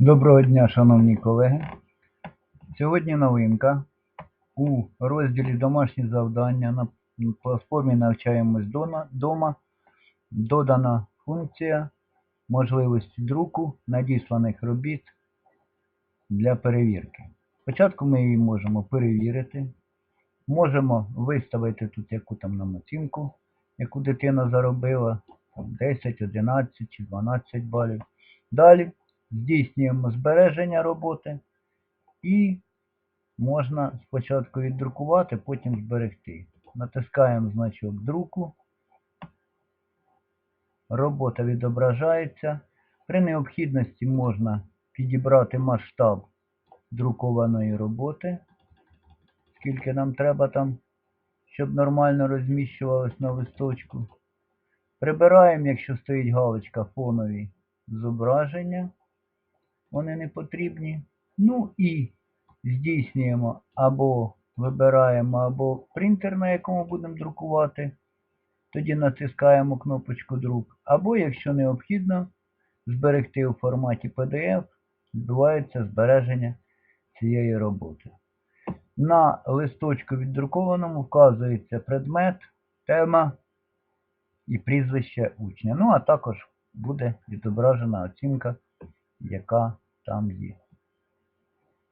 Доброго дня, шановні колеги. Сьогодні новинка. У розділі Домашні завдання на платформі Навчаємось дома додана функція можливості друку надісланих робіт для перевірки. Спочатку ми її можемо перевірити. Можемо виставити тут яку там нам оцінку, яку дитина заробила, там 10, 11 чи 12 балів. Далі здійснюємо збереження роботи і можна спочатку віддрукувати, потім зберегти. Натискаємо значок друку. Робота відображається. При необхідності можна підібрати масштаб друкованої роботи, скільки нам треба там, щоб нормально розміщувалось на листочку. Прибираємо, якщо стоїть галочка фонові зображення. Вони не потрібні. Ну і здійснюємо або вибираємо або принтер, на якому будемо друкувати. Тоді натискаємо кнопочку друк. Або, якщо необхідно, зберегти у форматі PDF, відбувається збереження цієї роботи. На листочку віддрукованому вказується предмет, тема і прізвище учня. Ну, а також буде відображена оцінка, яка там є.